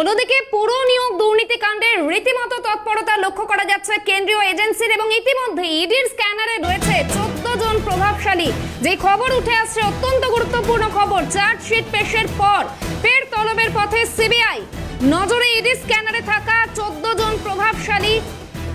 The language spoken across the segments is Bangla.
অন্যদিকে পুর নিয়োগ দুর্নীতিকাণ্ডে রীতিমতো তৎপরতা লক্ষ্য করা যাচ্ছে কেন্দ্রীয় এজেন্সির এবং ইতিমধ্যে ইডির স্ক্যানারে রয়েছে চোদ্দ জন প্রভাবশালী। যে খবর উঠে আসছে অত্যন্ত গুরুত্বপূর্ণ খবর, চার্জশিট পেশের পর ফের তলবের পথে সিবিআই। নজরে ইডি স্ক্যানারে থাকা চোদ্দ জন প্রভাবশালী।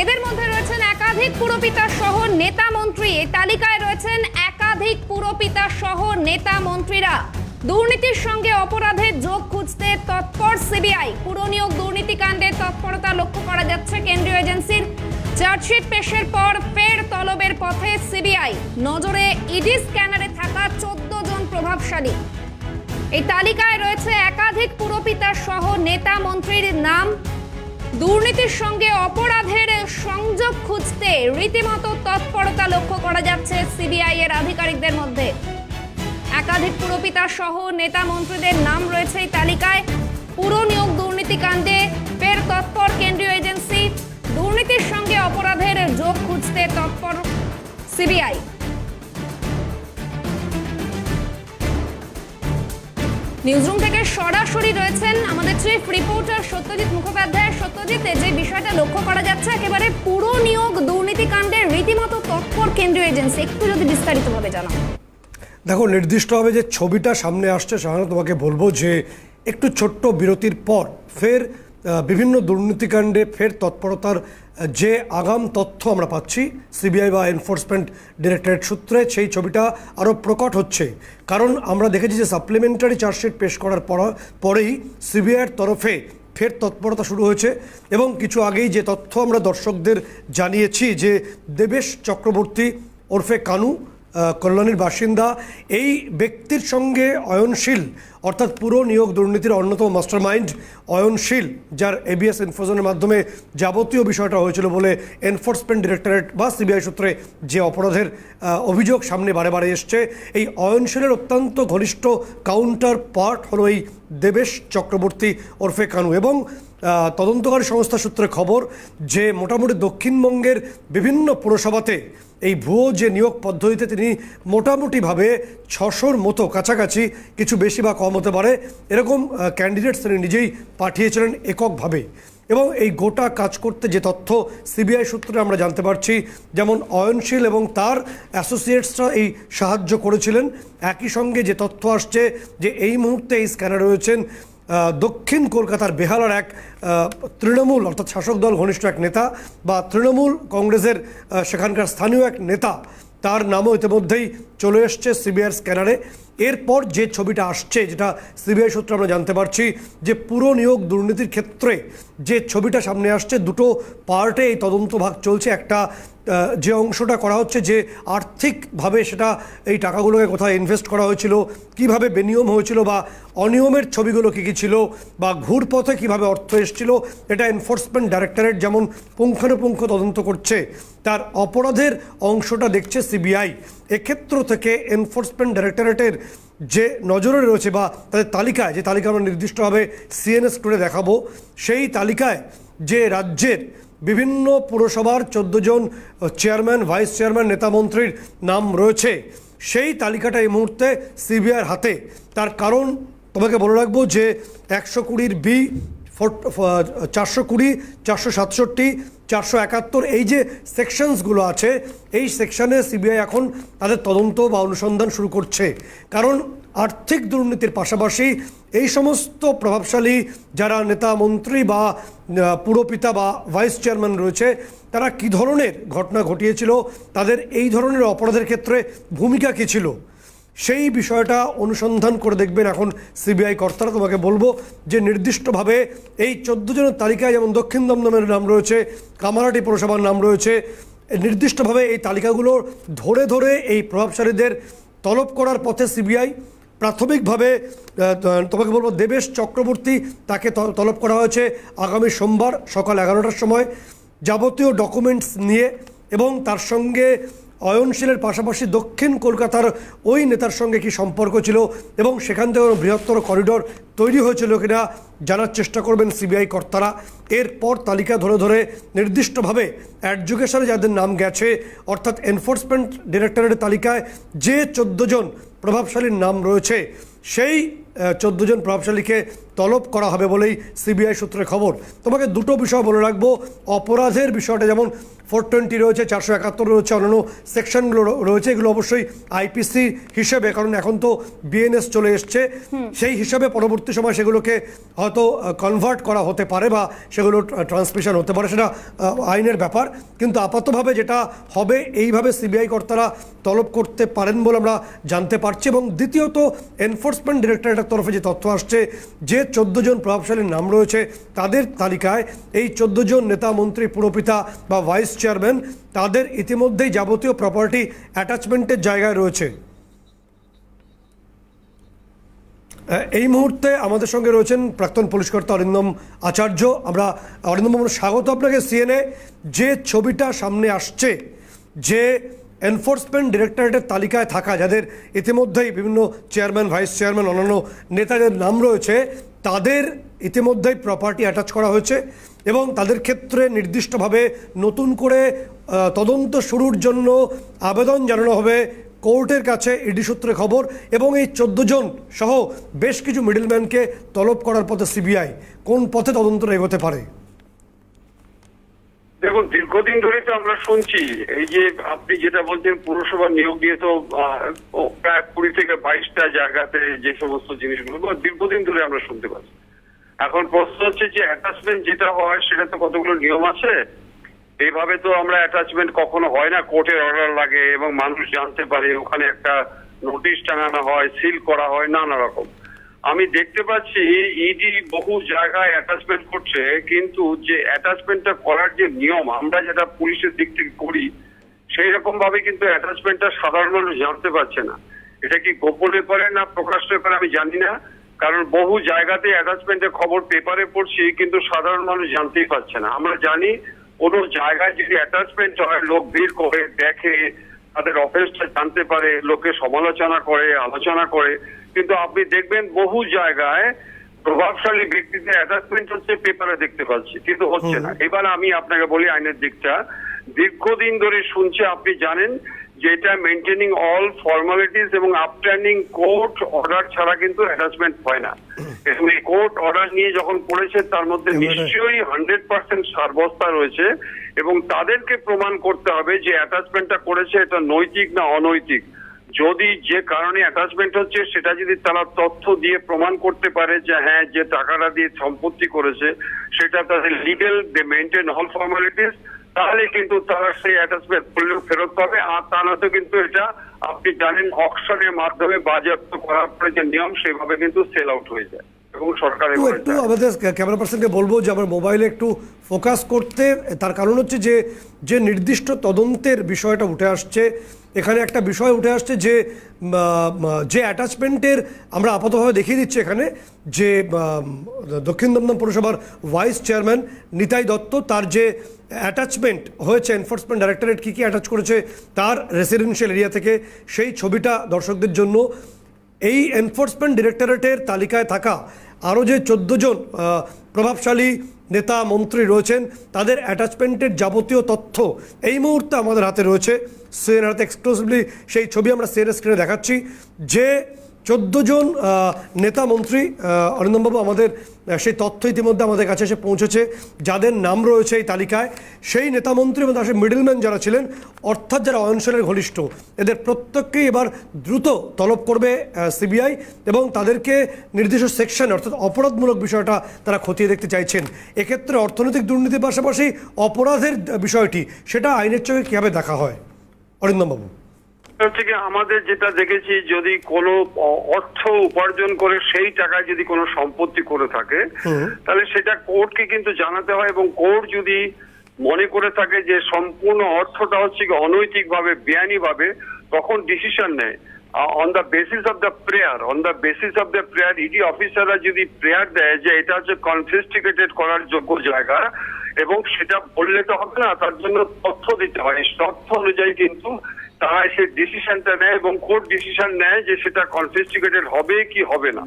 এদের মধ্যে রয়েছেন একাধিক পুরপিতা সহ নেতা মন্ত্রী। এই তালিকায় রয়েছেন একাধিক পুরপিতা সহ নেতা মন্ত্রীরা। দুর্নীতির সঙ্গে অপরাধের যোগ খুঁজতে তৎপর সিবিআই। পুরনিয়োগ দুর্নীতিকাণ্ডের তৎপরতা লক্ষ্য করা যাচ্ছে কেন্দ্রীয় এজেন্সির। চার্জশিট পেশের পর ফের তলবের পথে সিবিআই। নজরে ইডি স্ক্যানারে থাকা চোদ্দ জন প্রভাবশালী। এই তালিকায় রয়েছে একাধিক পুরপিতা সহ নেতা মন্ত্রীর নাম। দুর্নীতির সঙ্গে অপরাধের সংযোগ খুঁজতে রীতিমতো তৎপরতা লক্ষ্য করা যাচ্ছে সিবিআই এর আধিকারিকদের মধ্যে। একাধিক পুরপিতা সহ নেতা মন্ত্রীদের নাম রয়েছে এই তালিকায়। পুর নিয়োগ দুর্নীতিকাণ্ডে ফের তৎপর কেন্দ্রীয় এজেন্সি। দুর্নীতির সঙ্গে অপরাধের যোগ খুঁজতে তৎপর সিবিআই। নিউজরুম থেকে সরাসরি রয়েছেন আমাদের চিফ রিপোর্টার সত্যজিৎ মুখোপাধ্যায়। সত্যজিৎ যে বিষয়টা লক্ষ্য করা যাচ্ছে, একেবারে পুরো নিয়োগ দুর্নীতিকাণ্ডে রীতিমতো তৎপর কেন্দ্রীয় এজেন্সি। একটু যদি বিস্তারিতভাবে জানাও দেখো নির্দিষ্টভাবে যে ছবিটা সামনে আসছে, সাধারণত তোমাকে বলব যে একটু ছোট্ট বিরতির পর ফের বিভিন্ন দুর্নীতিকাণ্ডে ফের তৎপরতার যে আগাম তথ্য আমরা পাচ্ছি, সিবিআই বা এনফোর্সমেন্ট ডিরেক্টরেট সূত্রে, সেই ছবিটা আরও প্রকট হচ্ছে। কারণ আমরা দেখেছি যে সাপ্লিমেন্টারি চার্জশিট পেশ করার পর, পরেই সিবিআইয়ের তরফে ফের তৎপরতা শুরু হয়েছে এবং কিছু আগেই যে তথ্য আমরা দর্শকদের জানিয়েছি যে দেবেশ চক্রবর্তী ওরফে কানু কল্যাণীর বাসিন্দা। এই ব্যক্তির সঙ্গে অয়নশীল, অর্থাৎ পুরো নিয়োগ দুর্নীতির অন্যতম মাস্টারমাইন্ড অয়নশীল, যার এবিএস ইনফোজনের মাধ্যমে যাবতীয় বিষয়টা হয়েছিল বলে এনফোর্সমেন্ট ডিরেক্টরেট বা সিবিআই সূত্রে যে অপরাধের অভিযোগ সামনে বারে বারে এসছে, এই অয়নশীলের অত্যন্ত ঘনিষ্ঠ কাউন্টার পার্ট হলো এই দেবেশ চক্রবর্তী ওরফে কানু এবং তদন্তকারী সংস্থা সূত্রে খবর যে মোটামুটি দক্ষিণবঙ্গের বিভিন্ন পুরসভাতে এই ভুয়ো যে নিয়োগ পদ্ধতিতে তিনি মোটামুটিভাবে ছশোর মতো কাছাকাছি কিছু বেশি বা কম হতে পারে, এরকম ক্যান্ডিডেটস তিনি নিজেই পাঠিয়েছিলেন এককভাবে। এবং এই গোটা কাজ করতে যে তথ্য সিবিআই সূত্রে আমরা জানতে পারছি, যেমন অয়নশীল এবং তার অ্যাসোসিয়েটসরা এই সাহায্য করেছিলেন। একই সঙ্গে যে তথ্য আসছে যে এই মুহূর্তে এই স্ক্যানারে রয়েছেন দক্ষিণ কলকাতার বেহালার এক তৃণমূল, অর্থাৎ শাসক দল ঘনিষ্ঠ এক নেতা বা তৃণমূল কংগ্রেসের সেখানকার স্থানীয় এক নেতা, তার নামও ইতিমধ্যেই চলে এসছে সিবিআইয়ের স্ক্যানারে। এরপর যে ছবিটা আসছে, যেটা সিবিআই সূত্রে আমরা জানতে পারছি, যে পুরো নিয়োগ দুর্নীতির ক্ষেত্রে যে ছবিটা সামনে আসছে, দুটো পার্টে এই তদন্ত ভাগ চলছে। একটা যে অংশটা করা হচ্ছে, যে আর্থিকভাবে সেটা এই টাকাগুলোকে কোথায় ইনভেস্ট করা হয়েছিল, কীভাবে বেনিয়ম হয়েছিল বা অনিয়মের ছবিগুলো কী কী ছিল বা ঘুরপথে কীভাবে অর্থ এসেছিল, এটা এনফোর্সমেন্ট ডাইরেক্টরেট যেমন পুঙ্খানুপুঙ্খ তদন্ত করছে, তার অপরাধের অংশটা দেখছে সিবিআই এক্ষেত্র থেকে এনফোর্সমেন্ট ডাইরেক্টরেটের যে নজরে রয়েছে বা তাদের তালিকায়, যে তালিকা আমরা নির্দিষ্টভাবে সিএনএস করে দেখাবো, সেই তালিকায় যে রাজ্যের বিভিন্ন পুরসভার চোদ্দ জন চেয়ারম্যান, ভাইস চেয়ারম্যান নেতামন্ত্রীর নাম রয়েছে। সেই তালিকাটা এই মুহূর্তে সিবিআইয়ের হাতে। তার কারণ তোমাকে বলে রাখব যে একশো কুড়ির বি চারশো কুড়ি, চারশো সাতষট্টি, চারশো একাত্তর, এই যে সেকশনসগুলো আছে, এই সেকশনে সিবিআই এখন তাদের তদন্ত বা অনুসন্ধান শুরু করছে। কারণ আর্থিক দুর্নীতির পাশাপাশি এই সমস্ত প্রভাবশালী যারা নেতা, মন্ত্রী বা পুরপিতা বা ভাইস চেয়ারম্যান রয়েছে, তারা কী ধরনের ঘটনা ঘটিয়েছিল? তাদের এই ধরনের অপরাধের ক্ষেত্রে ভূমিকা কী ছিল? সেই বিষয়টা অনুসন্ধান করে দেখবেন এখন সিবিআই কর্তারা। তোমাকে বলব যে নির্দিষ্টভাবে এই চোদ্দ জনের তালিকায় যেমন দক্ষিণ দমদমের নাম রয়েছে কামারহাটি পৌরসভার নাম রয়েছে, নির্দিষ্টভাবে এই তালিকাগুলো ধরে ধরে এই প্রভাবশালীদের তলব করার পথে সিবিআই প্রাথমিকভাবে তোমাকে বলব দেবেশ চক্রবর্তী তাকে তলব করা হয়েছে আগামী সোমবার সকাল এগারোটার সময়। যাবতীয় ডকুমেন্টস নিয়ে এবং তার সঙ্গে অয়নশীলের পাশাপাশি দক্ষিণ কলকাতার ওই নেতার সঙ্গে কি সম্পর্ক ছিল এবং সেখান থেকে বৃহত্তর করিডোর তৈরি হয়েছিল কিনা জানার চেষ্টা করবেন সিবিআই কর্তারা। এরপর তালিকা ধরে ধরে নির্দিষ্টভাবে অ্যাডজুকেশনে যাদের নাম গেছে, অর্থাৎ এনফোর্সমেন্ট ডিরেক্টরেটের তালিকায় যে চোদ্দ জন প্রভাবশালীর নাম রয়েছে, সেই চোদ্দ জন প্রভাবশালীকে তলব করা হবে বলেই সিবিআই সূত্রে খবর। তোমাকে দুটো বিষয় বলে রাখব। অপরাধের বিষয়টা যেমন ফোর টোয়েন্টি রয়েছে চারশো একাত্তর রয়েছে অন্যান্য সেকশনগুলো রয়েছে। এগুলো অবশ্যই আইপিসি হিসেবে কারণ এখন তো বিএনএস চলে এসছে। সেই হিসাবে পরবর্তী সময় সেগুলোকে হয়তো কনভার্ট করা হতে পারে বা সেগুলো ট্রান্সমিশন হতে পারে সেটা আইনের ব্যাপার। কিন্তু আপাতভাবে যেটা হবে এইভাবে সিবিআই কর্তারা তলব করতে পারেন বলে আমরা জানতে পারছি। এবং দ্বিতীয়ত এনফোর্সমেন্ট ডিরেক্টরেটের তরফে যে তথ্য আসছে যে চোদ্দ জন প্রভাবশালীর নাম রয়েছে তাদের তালিকায় এই চোদ্দ জন নেতা মন্ত্রী পুরপিতা বা ভাইস চেয়ারম্যান, তাদের ইতিমধ্যেই যাবতীয় প্রপার্টি অ্যাটাচমেন্টের জায়গায় রয়েছে। এই মুহূর্তে আমাদের সঙ্গে রয়েছেন প্রাক্তন পুলিশ কর্তা অরিন্দম আচার্য। আমরা অরিন্দম স্বাগত আপনাকে সিএনএ যে ছবিটা সামনে আসছে, যে এনফোর্সমেন্ট ডিরেক্টরেটের তালিকায় থাকা, যাদের ইতিমধ্যেই বিভিন্ন চেয়ারম্যান ভাইস চেয়ারম্যান অন্যান্য নেতাদের নাম রয়েছে তাদের ইতিমধ্যেই প্রপার্টি অ্যাটাচ করা হয়েছে এবং তাদের ক্ষেত্রে নির্দিষ্টভাবে নতুন করে তদন্ত শুরুর জন্য আবেদন জানানো হবে কোর্টের কাছে ইডি সূত্রে খবর এবং এই চোদ্দ জন সহ বেশ কিছু মিডলম্যানকে তলব করার পথে সিবিআই কোন পথে তদন্ত এগোতে পারে। দেখুন, দীর্ঘদিন ধরে তো আমরা শুনছি, এই যে আপনি যেটা বলছেন, পুরসভা নিয়োগ দিয়ে তো প্রায় কুড়ি থেকে বাইশটা জায়গাতে যে সমস্ত জিনিসগুলো দীর্ঘদিন ধরে আমরা শুনতে পাচ্ছি। এখন প্রশ্ন হচ্ছে যে অ্যাটাচমেন্ট যেটা হয়, সেটা তো কতগুলো নিয়ম আছে? এইভাবে তো আমরা অ্যাটাচমেন্ট কখনো হয় না, কোর্টের অর্ডার লাগে এবং মানুষ জানতে পারে, ওখানে একটা নোটিশ টাঙানো হয় সিল করা হয়, নানা রকম। আমি দেখতে পাচ্ছি ইডি বহু জায়গায় অ্যাটাচমেন্ট করছে, কিন্তু যে অ্যাটাচমেন্টটা করার যে নিয়ম, আমরা যেটা পুলিশের দিক থেকে করি, সেই রকম ভাবে কিন্তু অ্যাটাচমেন্টটা সাধারণ মানুষ জানতে পারছে না। এটা কি গোপনে করে না প্রকাশ্যে করে আমি জানি না, কারণ বহু জায়গাতে অ্যাটাচমেন্টের খবর পেপারে পড়ছি, কিন্তু সাধারণ মানুষ জানতেই পারছে না। আমরা জানি কোনো জায়গায় যদি অ্যাটাচমেন্ট হয়, লোক ভিড় করে, দেখে তাদের অফেন্সটা জানতে পারে লোকে সমালোচনা করে আলোচনা করে। কিন্তু আপনি দেখবেন বহু জায়গায় প্রভাবশালী ব্যক্তিদের অ্যাটাচমেন্ট হচ্ছে পেপারে দেখতে পাচ্ছি কিন্তু হচ্ছে না। এবার আমি আপনাকে বলি আইনের দিকটা। দীর্ঘদিন ধরে শুনছে আপনি জানেন যে এটা মেনটেনিং অল ফর্মালিটিস এবং আপটার্নিং কোর্ট অর্ডার ছাড়া কিন্তু অ্যাটাচমেন্ট হয় না। এবং এই কোর্ট অর্ডার নিয়ে যখন পড়েছে তার মধ্যে নিশ্চয়ই হান্ড্রেড পার্সেন্ট সাব্যস্তা রয়েছে। এবং তাদেরকে প্রমাণ করতে হবে যে অ্যাটাচমেন্টটা করেছে এটা নৈতিক না অনৈতিক। যদি যে কারণে অ্যাটাচমেন্ট হচ্ছে, সেটা যদি তারা তথ্য দিয়ে প্রমাণ করতে পারে যে হ্যাঁ যে টাকাটা দিয়ে সম্পত্তি করেছে, সেটা তাদের legal they maintain all formalities তাহলে কিন্তু তারা সেই অ্যাটাচমেন্ট করলেও ফেরত পাবে। আর তা না তো কিন্তু এটা আপনি জানেন অকশনের মাধ্যমে বাজেয়াপ্ত করার পরে যে নিয়ম, সেভাবে কিন্তু সেল আউট হয়ে যায়। এবং একটু আমাদের ক্যামেরা পার্সনকে বলব যে আমার মোবাইলে একটু ফোকাস করতে তার কারণ হচ্ছে যে যে নির্দিষ্ট তদন্তের বিষয়টা উঠে আসছে এখানে একটা বিষয় উঠে আসছে যে যে অ্যাটাচমেন্টের আমরা আপাতভাবে দেখিয়ে দিচ্ছি এখানে যে দক্ষিণ দমদম পৌরসভার ভাইস চেয়ারম্যান নিতাই দত্ত তার যে অ্যাটাচমেন্ট হয়েছে এনফোর্সমেন্ট ডাইরেক্টরেট কী কী অ্যাটাচ করেছে তার রেসিডেন্সিয়াল এরিয়া থেকে সেই ছবিটা দর্শকদের জন্য এই এনফোর্সমেন্ট ডিরেক্টরেটের তালিকায় থাকা আরও যে চোদ্দ জন প্রভাবশালী নেতা, মন্ত্রী রয়েছেন, তাদের অ্যাটাচমেন্টের যাবতীয় তথ্য এই মুহূর্তে আমাদের হাতে রয়েছে। সিএনআরতে এক্সক্লুসিভলি সেই ছবি আমরা সিএনএস স্ক্রিনে দেখাচ্ছি। যে চোদ্দ জন নেতা মন্ত্রী অরিন্দমবাবু, আমাদের সেই তথ্য ইতিমধ্যে আমাদের কাছে এসে পৌঁছেছে। যাদের নাম রয়েছে এই তালিকায়, সেই নেতা মন্ত্রী এবং তার মিডলম্যান যারা ছিলেন, অর্থাৎ যারা অয়নশনের ঘনিষ্ঠ, এদের প্রত্যেককেই এবার দ্রুত তলব করবে সিবিআই এবং তাদেরকে নির্দিষ্ট সেকশন অর্থাৎ অপরাধমূলক বিষয়টা তারা খতিয়ে দেখতে চাইছেন। এক্ষেত্রে অর্থনৈতিক দুর্নীতির পাশাপাশি অপরাধের বিষয়টি, সেটা আইনের চোখে কীভাবে দেখা হয়? অরিন্দমবাবু। হচ্ছে কি আমাদের যেটা দেখেছি যদি কোনো অর্থ উপার্জন করে সেই টাকায় যদি কোনো সম্পত্তি করে থাকে তাহলে সেটা কোর্টকে কিন্তু জানাতে হয় এবং কোর্ট যদি মনে করে থাকে যে সম্পূর্ণ অর্থটা হচ্ছে কি অনৈতিক ভাবে বেআইনি ভাবে তখন ডিসিশন নেয় on the basis of the prayer on the basis of the prayer ED অফিসাররা যদি প্রেয়ার দেয় যে এটা হচ্ছে কনফিস্টিকেটেড করার যোগ্য জায়গা এবং সেটা বললে তো হবে না তার জন্য তথ্য দিতে হয়। তথ্য অনুযায়ী কিন্তু তারা সেই ডিসিশনটা নেয় এবং কোর্ট ডিসিশন নেয় যে সেটা কনফিস্টিকেটেড হবে কি হবে না।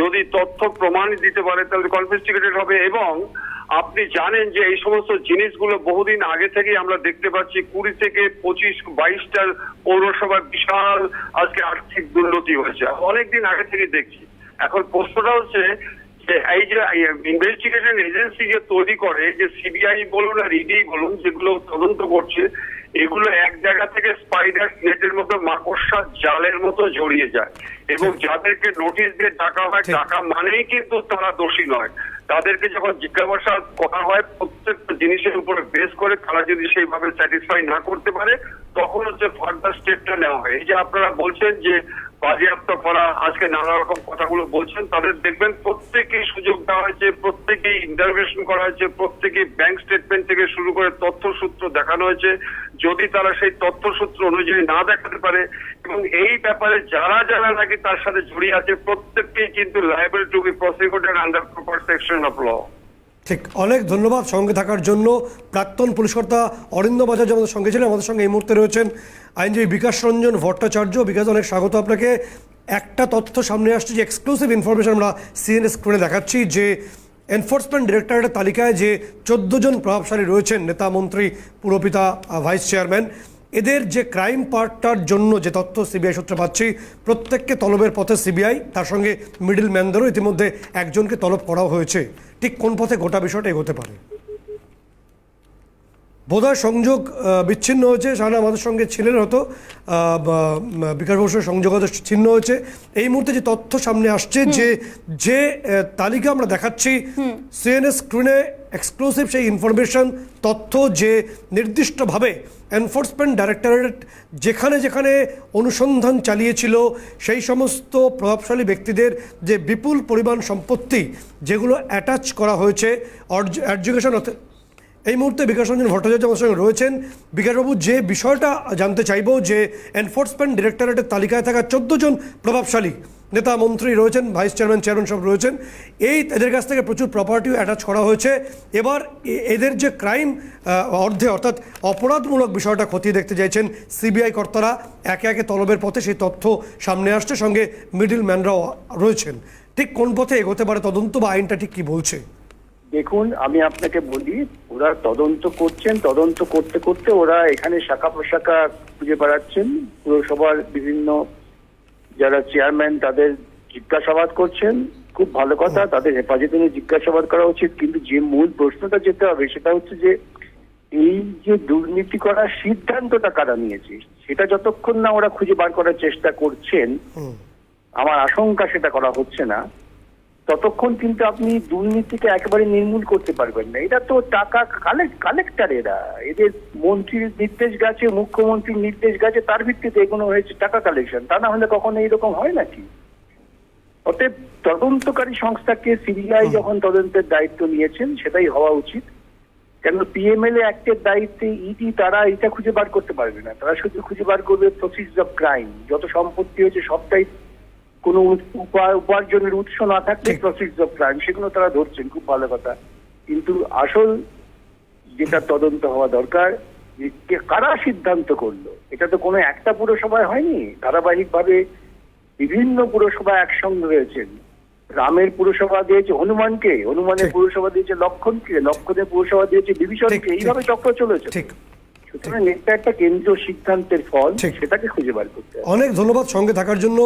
যদি তথ্য প্রমাণ দিতে পারে তাহলে কনফিস্টিকেটেড হবে এবং আপনি জানেন যে এই সমস্ত জিনিসগুলো বহুদিন আগে থেকেই আমরা দেখতে পাচ্ছি, কুড়ি থেকে পঁচিশ বাইশটার পৌরসভার বিশাল আজকে আর্থিক দুর্নীতি হয়েছে। অনেকদিন আগে থেকে দেখছি। এখন প্রশ্নটা হচ্ছে যে এই যে ইনভেস্টিগেশন এজেন্সি যে তৈরি করে, যে সিবিআই বলুন আর ইডি বলুন, যেগুলো তদন্ত করছে এগুলো এক জায়গা থেকে স্পাইডার নেটের মতো মাকড়সা জালের মতো জড়িয়ে যায়। এবং যাদেরকে নোটিশ দিয়ে ডাকা হয় ডাকা টাকা মানেই কিন্তু তারা দোষী নয়। তাদেরকে যখন জিজ্ঞাসা করা হয় প্রত্যেকটা জিনিসের উপরে বেস করে তারা যদি সেইভাবে স্যাটিসফাই না করতে পারে তখন হচ্ছে ফার্দার স্টেপটা নেওয়া হয়। এই যে আপনারা বলছেন যে বাজেয়াপ্ত করা, আজকে নানা রকম কথাগুলো বলছেন, তাদের দেখবেন প্রত্যেকেই সুযোগ দেওয়া হয়েছে, প্রত্যেকেই ইন্টারভেশন করা হয়েছে, প্রত্যেকেই ব্যাংক স্টেটমেন্ট থেকে শুরু করে তথ্যসূত্র দেখানো হয়েছে। যদি তারা সেই তথ্যসূত্র অনুযায়ী না দেখাতে পারে, এবং এই ব্যাপারে যারা যারা নাকি তার সাথে জড়িয়ে আছে, প্রত্যেককেই কিন্তু liable to be prosecuted under proper section of law ঠিক, অনেক ধন্যবাদ সঙ্গে থাকার জন্য। প্রাক্তন পুলিশকর্তা অরিন্দ বাজার যে আমাদের সঙ্গে ছিলেন, আমাদের সঙ্গে এই মুহূর্তে রয়েছেন আইনজীবী বিকাশ রঞ্জন ভট্টাচার্য। বিকাশ, অনেক স্বাগত আপনাকে। একটা তথ্য সামনে আসছে যে এক্সক্লুসিভ ইনফরমেশন আমরা সিএনএ স্ক্রিনে দেখাচ্ছি যে এনফোর্সমেন্ট ডিরেক্টরেটের তালিকায় যে চোদ্দ জন প্রভাবশালী রয়েছেন, নেতা, মন্ত্রী, পুরপিতা ভাইস চেয়ারম্যান এদের যে ক্রাইম পার্টটার জন্য যে তথ্য সিবিআই সূত্রে পাচ্ছি, প্রত্যেককে তলবের পথে সিবিআই, তার সঙ্গে মিডিল ম্যানদেরও ইতিমধ্যে একজনকে তলব করা হয়েছে। ঠিক কোন পথে গোটা বিষয়টা এগোতে পারে? বোধহয় সংযোগ বিচ্ছিন্ন হয়েছে সারা আমাদের সঙ্গে ছিলেন হয়তো বিকাশ বসুর সংযোগ ছিন্ন হয়েছে। এই মুহূর্তে যে তথ্য সামনে আসছে যে যে তালিকা আমরা দেখাচ্ছি সিএনএস স্ক্রিনে এক্সক্লুসিভ সেই ইনফরমেশন তথ্য যে নির্দিষ্টভাবে এনফোর্সমেন্ট ডাইরেক্টরেট যেখানে যেখানে অনুসন্ধান চালিয়েছিল সেই সমস্ত প্রভাবশালী ব্যক্তিদের যে বিপুল পরিমাণ সম্পত্তি যেগুলো অ্যাটাচ করা হয়েছে অ্যাডজুকেশন এই মুহূর্তে বিকাশ রঞ্জন ভট্টাচার্য আমার সঙ্গে রয়েছেন। বিকাশবাবু যে বিষয়টা জানতে চাইব যে এনফোর্সমেন্ট ডিরেক্টরেটের তালিকায় থাকা চোদ্দ জন প্রভাবশালী নেতা মন্ত্রী রয়েছেন ভাইস চেয়ারম্যান চেয়ারম্যান সব রয়েছেন। এই এদের কাছ থেকে প্রচুর প্রপার্টিও অ্যাটাচ করা হয়েছে। এবার এদের যে ক্রাইম অর্ধে অর্থাৎ অপরাধমূলক বিষয়টা খতিয়ে দেখতে চাইছেন সিবিআই কর্তারা। একে একে তলবের পথে সেই তথ্য সামনে আসছে। সঙ্গে মিডিল ম্যানরাও রয়েছেন। ঠিক কোন পথে এগোতে পারে তদন্ত বা আইনটা ঠিক কী বলছে? দেখুন আমি আপনাকে বলি ওরা তদন্ত করছেন তদন্ত করতে করতে ওরা এখানে শাখা প্রশাখা খুঁজে বেড়াচ্ছেন। পুরসভার বিভিন্ন যারা চেয়ারম্যান তাদের জিজ্ঞাসাবাদ করছেন। খুব ভালো কথা তাদের হেফাজতে নিয়ে জিজ্ঞাসাবাদ করা উচিত। কিন্তু যে মূল প্রশ্নটা যেতে হবে সেটা হচ্ছে যে এই যে দুর্নীতি করার সিদ্ধান্তটা কারা নিয়েছে সেটা যতক্ষণ না ওরা খুঁজে বার করার চেষ্টা করছেন আমার আশঙ্কা সেটা করা হচ্ছে না। ততক্ষণ কিন্তু আপনি দুর্নীতিকে একেবারে নির্মূল করতে পারবেন না। এটা তো টাকা কালেক্ট কালেক্টার এরা। এদের মন্ত্রীর নির্দেশ গেছে মুখ্যমন্ত্রীর নির্দেশ গেছে তার ভিত্তিতে এগুলো হয়েছে টাকা কালেকশন তা না হলে কখনো এইরকম হয় নাকি? অতএব তদন্তকারী সংস্থাকে সিবিআই যখন তদন্তের দায়িত্ব নিয়েছেন সেটাই হওয়া উচিত। কেন পিএমএলএ অ্যাক্টের দায়িত্বে ইডি তারা এটা খুঁজে বার করতে পারবে না। তারা শুধু খুঁজে বার করবে প্রসিস অফ ক্রাইম যত সম্পত্তি হয়েছে সবটাই কোনো উপা- উপার্জনের উৎস না থাকলে ঠিক। প্রসিস অফ ক্রাইম সেগুলো তারা ধরছেন খুব ভালো কথা। কিন্তু আসল যেটা তদন্ত হওয়া দরকার যে কারা সিদ্ধান্ত করল এটা তো কোনো একটা পুরসভায় হয়নি। ধারাবাহিকভাবে বিভিন্ন পুরসভা একসঙ্গে রয়েছেন। রামের পুরসভা দিয়েছে হনুমানকে হনুমানের পুরসভা দিয়েছে লক্ষণকে লক্ষণের পুরসভা দিয়েছে বিভীষণকে এইভাবে চক্র চলেছে। সুতরাং এটা একটা কেন্দ্রীয় সিদ্ধান্তের ফল। সেটাকে খুঁজে বার করতে অনেক ধন্যবাদ সঙ্গে থাকার জন্য।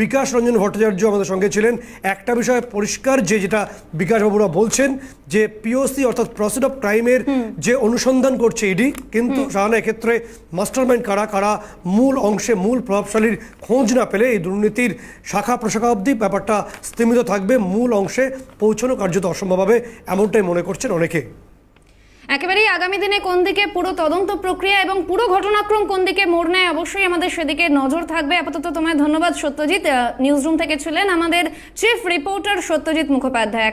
বিকাশ রঞ্জন ভট্টাচার্য আমাদের সঙ্গে ছিলেন। একটা বিষয় পরিষ্কার যে যেটা বিকাশ বাবুরা বলছেন যে পিওসি অর্থাৎ প্রসিড অফ ক্রাইমের যে অনুসন্ধান করছে ইডি কিন্তু সাহানা এক্ষেত্রে মাস্টারমাইন্ড কারা কারা মূল অংশে মূল প্রভাবশালীর খোঁজ না পেলে এই দুর্নীতির শাখা প্রশাখা অবধি ব্যাপারটা স্থিমিত থাকবে। মূল অংশে পৌঁছানো কার্যত অসম্ভব হবে এমনটাই মনে করছেন অনেকে। একেবারেই আগামী দিনে কোন দিকে পুরো তদন্ত প্রক্রিয়া এবং পুরো ঘটনাক্রম কোন দিকে মোড় নেয়, অবশ্যই আমাদের সেদিকে নজর থাকবে। আপাতত তোমায় ধন্যবাদ, সত্যজিৎ। নিউজরুম থেকে ছিলেন আমাদের চিফ রিপোর্টার সত্যজিৎ মুখোপাধ্যায়।